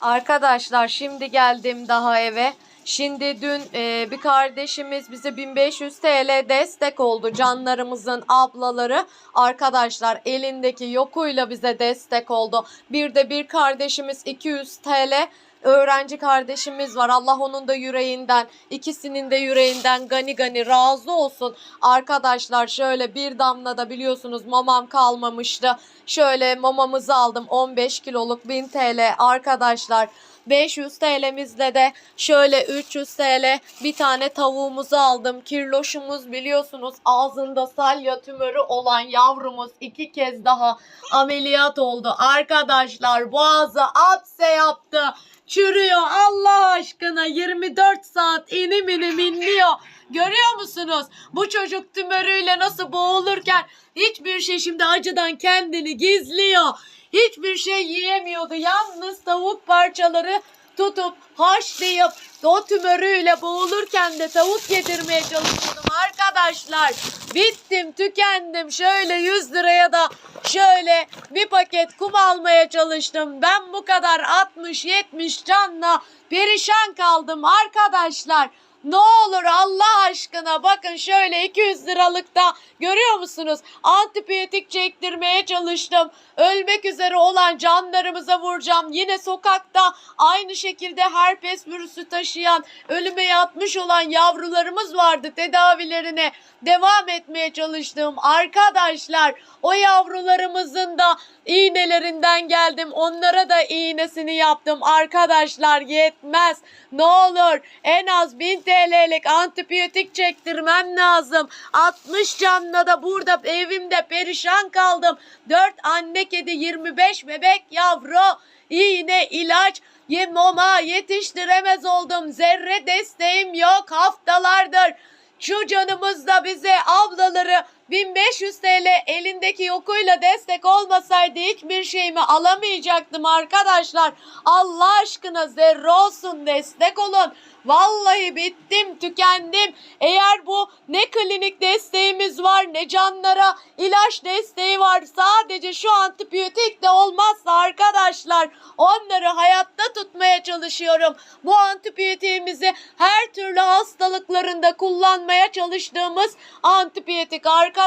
Arkadaşlar şimdi geldim daha eve. Şimdi dün e, bir kardeşimiz bize 1500 TL destek oldu. Canlarımızın ablaları arkadaşlar elindeki yokuyla bize destek oldu. Bir de bir kardeşimiz 200 TL öğrenci kardeşimiz var. Allah onun da yüreğinden, ikisinin de yüreğinden gani gani razı olsun. Arkadaşlar şöyle bir damla da biliyorsunuz mamam kalmamıştı. Şöyle mamamızı aldım 15 kiloluk 1000 TL arkadaşlar. 500 TL'mizle de şöyle 300 TL bir tane tavuğumuzu aldım. Kirloşumuz biliyorsunuz ağzında salya tümörü olan yavrumuz iki kez daha ameliyat oldu. Arkadaşlar boğazı apse yaptı. Çürüyor Allah aşkına 24 saat inim inim inliyor. Görüyor musunuz? Bu çocuk tümörüyle nasıl boğulurken hiçbir şey şimdi acıdan kendini gizliyor. Hiçbir şey yiyemiyordu. Yalnız tavuk parçaları tutup haşlayıp o tümörüyle boğulurken de tavuk yedirmeye çalışıyordum arkadaşlar. Bittim tükendim şöyle 100 liraya da şöyle bir paket kum almaya çalıştım. Ben bu kadar 60-70 canla perişan kaldım arkadaşlar. Ne olur Allah aşkına bakın şöyle 200 liralıkta görüyor musunuz? Antibiyotik çektirmeye çalıştım. Ölmek üzere olan canlarımıza vuracağım. Yine sokakta aynı şekilde herpes virüsü taşıyan, ölüme yatmış olan yavrularımız vardı tedavilerine devam etmeye çalıştım. Arkadaşlar o yavrularımızın da iğnelerinden geldim. Onlara da iğnesini yaptım. Arkadaşlar yetmez. Ne olur en az 1000 TL'lik antibiyotik çektirmem lazım. 60 canla da burada evimde perişan kaldım. 4 anne kedi 25 bebek yavru. iğne ilaç yemoma yetiştiremez oldum. Zerre desteğim yok haftalardır. Şu canımız da bize ablaları 1500 TL elindeki yokuyla destek olmasaydı hiçbir şeyimi alamayacaktım arkadaşlar. Allah aşkına zerre olsun destek olun. Vallahi bittim tükendim. Eğer bu ne klinik desteğimiz var ne canlara ilaç desteği var. Sadece şu antibiyotik de olmazsa arkadaşlar onları hayatta tutmaya çalışıyorum. Bu antibiyotiğimizi her türlü hastalıklarında kullanmaya çalıştığımız antibiyotik arkadaşlar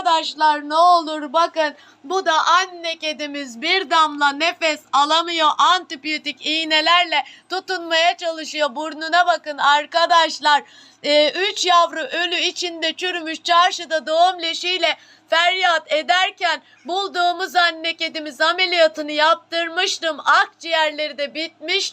ne olur bakın bu da anne kedimiz bir damla nefes alamıyor. Antibiyotik iğnelerle tutunmaya çalışıyor. Burnuna bakın arkadaşlar. Ee, üç yavru ölü içinde çürümüş çarşıda doğum leşiyle feryat ederken bulduğumuz anne kedimiz ameliyatını yaptırmıştım. Akciğerleri de bitmiş